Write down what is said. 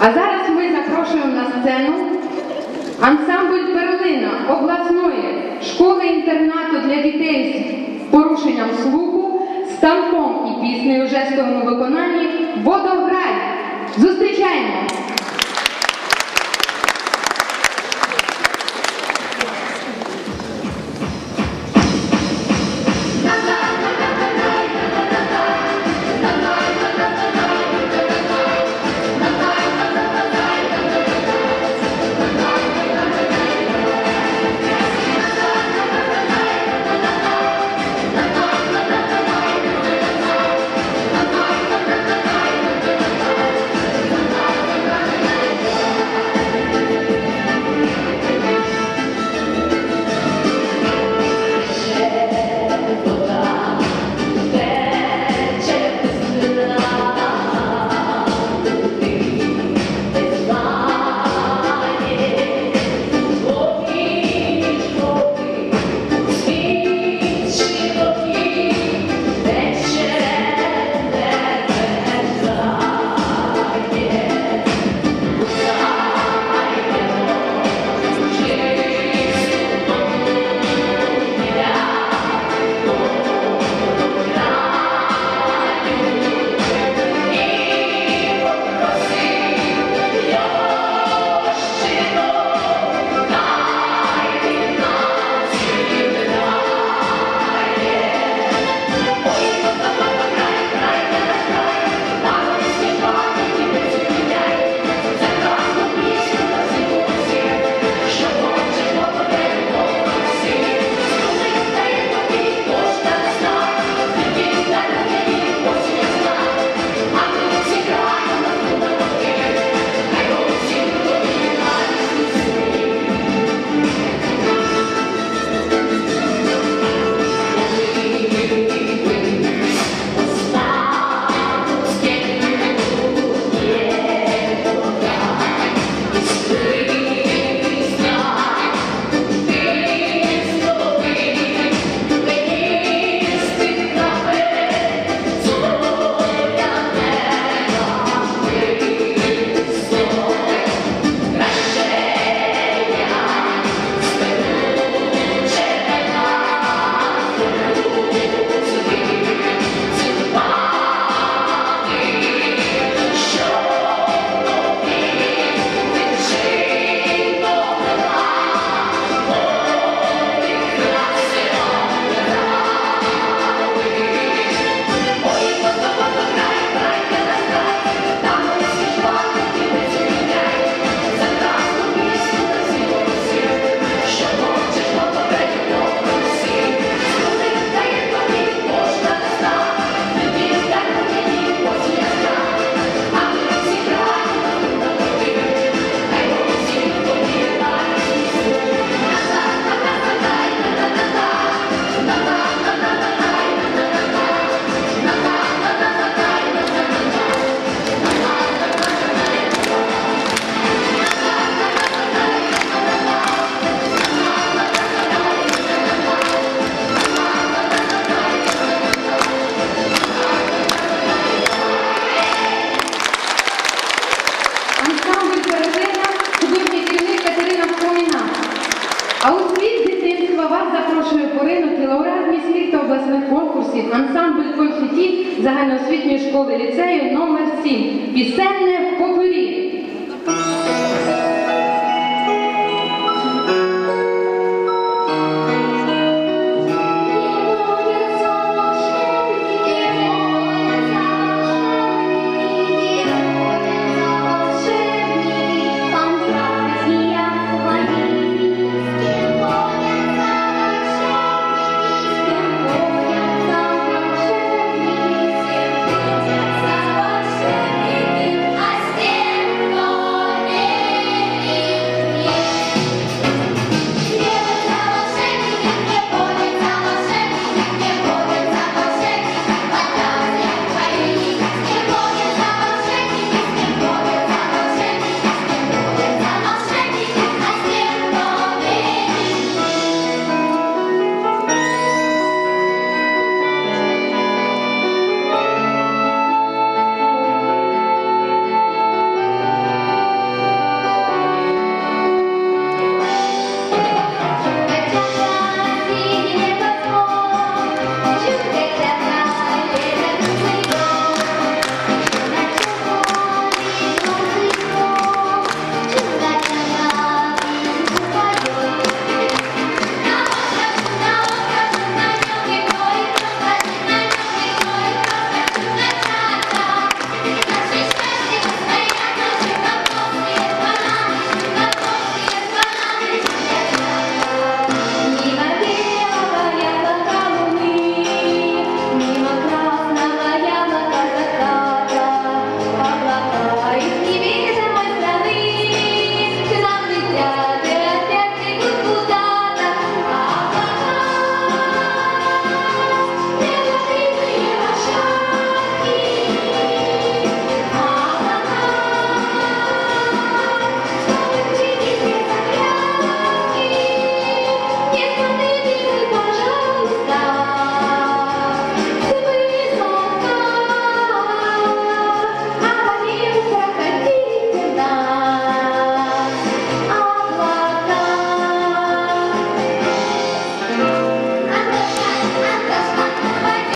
А зараз ми запрошуємо на сцену ансамбль Перлина обласної школи-інтернату для дітей з порушенням слуху з танком і піснею у жестовому виконанні Водограй. Зустрічаємо!